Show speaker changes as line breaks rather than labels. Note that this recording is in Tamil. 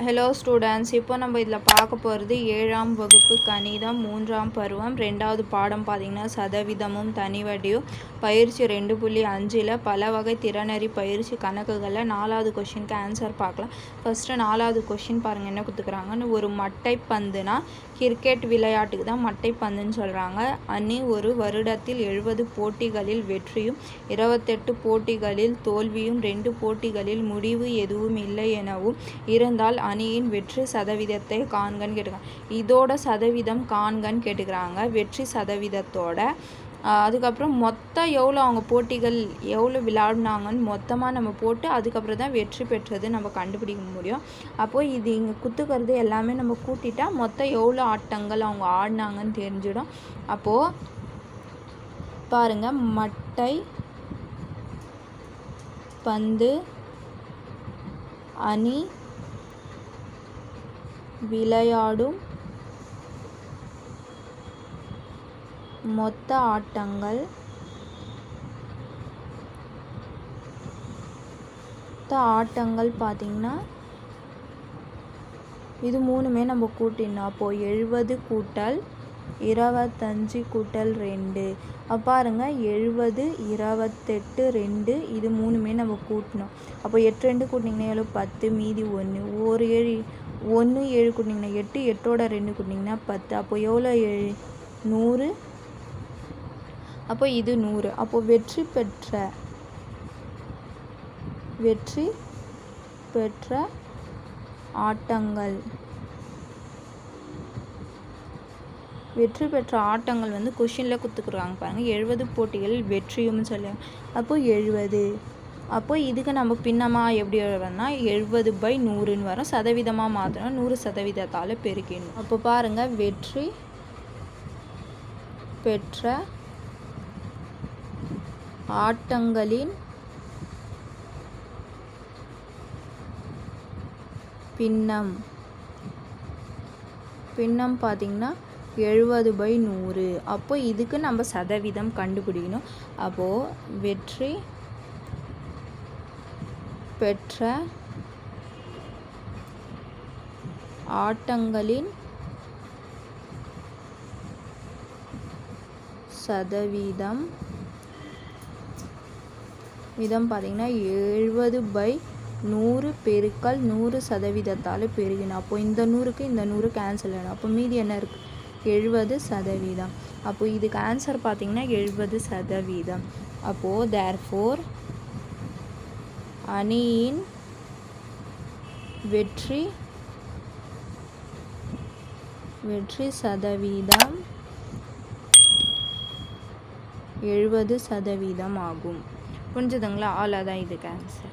ஹலோ ஸ்டூடெண்ட்ஸ் இப்போ நம்ம இதில் பார்க்க போகிறது ஏழாம் வகுப்பு கணிதம் மூன்றாம் பருவம் ரெண்டாவது பாடம் பார்த்திங்கன்னா சதவீதமும் தனிவடியும். பயிற்சி ரெண்டு புள்ளி அஞ்சில் பல வகை திறனறி பயிற்சி கணக்குகளில் நாலாவது கொஷினுக்கு ஆன்சர் பார்க்கலாம். ஃபஸ்ட்டு நாலாவது கொஷின் பாருங்கள் என்ன கொடுத்துக்குறாங்கன்னு ஒரு மட்டை பந்துனா கிரிக்கெட் விளையாட்டுக்கு தான் மட்டை பந்துன்னு சொல்கிறாங்க அணி ஒரு வருடத்தில் எழுபது போட்டிகளில் வெற்றியும் இருபத்தெட்டு போட்டிகளில் தோல்வியும் ரெண்டு போட்டிகளில் முடிவு எதுவும் இல்லை எனவும் இருந்தால் அணியின் வெற்றி சதவீதத்தை காண்கன்னு கேட்டுக்கிறாங்க இதோட சதவீதம் காண்கன்னு கேட்டுக்கிறாங்க. வெற்றி சதவீதத்தோட. அதுக்கப்புறம் மொத்தம் எவ்வளோ அவங்க போட்டிகள் எவ்வளோ விளையாடினாங்கன்னு மொத்தமாக நம்ம போட்டு அதுக்கப்புறம் தான் வெற்றி பெற்றது நம்ம கண்டுபிடிக்க முடியும். அப்போது இது இங்கே குத்துக்கிறது எல்லாமே நம்ம கூட்டிட்டா மொத்தம் எவ்வளோ ஆட்டங்கள் அவங்க ஆடினாங்கன்னு தெரிஞ்சிடும். அப்போது பாருங்கள் மட்டை பந்து அணி விளையாடும் மொத்த ஆட்டங்கள் மொத்த ஆட்டங்கள் பார்த்திங்கன்னா இது மூணுமே நம்ம கூட்டிடணும் அப்போது எழுபது கூட்டல் இருபத்தஞ்சி கூட்டல் ரெண்டு. அப்போ எழுபது இருபத்தெட்டு ரெண்டு இது மூணுமே நம்ம கூட்டணும் அப்போ எட்டு ரெண்டு கூட்டிங்கன்னா எவ்வளோ பத்து மீதி ஒன்று ஒரு ஏழு ஒன்று ஏழு கூட்டினீங்கன்னா எட்டு எட்டோட ரெண்டு கூட்டினீங்கன்னா பத்து. அப்போ எவ்வளோ? ஏழு நூறு. அப்போ இது நூறு. அப்போ வெற்றி பெற்ற வெற்றி பெற்ற ஆட்டங்கள். வெற்றி பெற்ற ஆட்டங்கள் வந்து கொஷினில் கொடுத்துக்குறாங்க பாருங்கள் எழுபது போட்டிகளில் வெற்றியும்னு சொல்லி அப்போது எழுபது. அப்போ இதுக்கு நம்ம பின்னமாக எப்படி எழுதுறோம்னா எழுபது பை நூறுன்னு வரும். சதவீதமாக மாற்றணும் நூறு சதவீதத்தால் பெருக்கிடணும். அப்போ பாருங்கள் வெற்றி பெற்ற ஆட்டங்களின் பின்னம். பின்னம் பார்த்திங்கன்னா எழுபது பை நூறு. அப்போ இதுக்கு நம்ம சதவீதம் கண்டுபிடிக்கணும். அப்போது வெற்றி பெற்ற ஆட்டங்களின் சதவீதம் விதம் பார்த்திங்கன்னா எழுபது பை நூறு பெருக்கல் நூறு சதவீதத்தால் பெருகினோம் அப்போ இந்த நூறுக்கு இந்த நூறு கேன்சல் ஆகிடும் அப்போ மீதி என்ன இருக்குது எழுபது சதவீதம். அப்போ இதுக்கு ஆன்சர் பார்த்திங்கன்னா எழுபது சதவீதம். அப்போது தேர் ஃபோர் அணியின் வெற்றி வெற்றி சதவீதம் எழுபது சதவீதம் ஆகும். புரிஞ்சுதுங்களா? அவ்வளோதான் இதுக்கு ஆன்சர்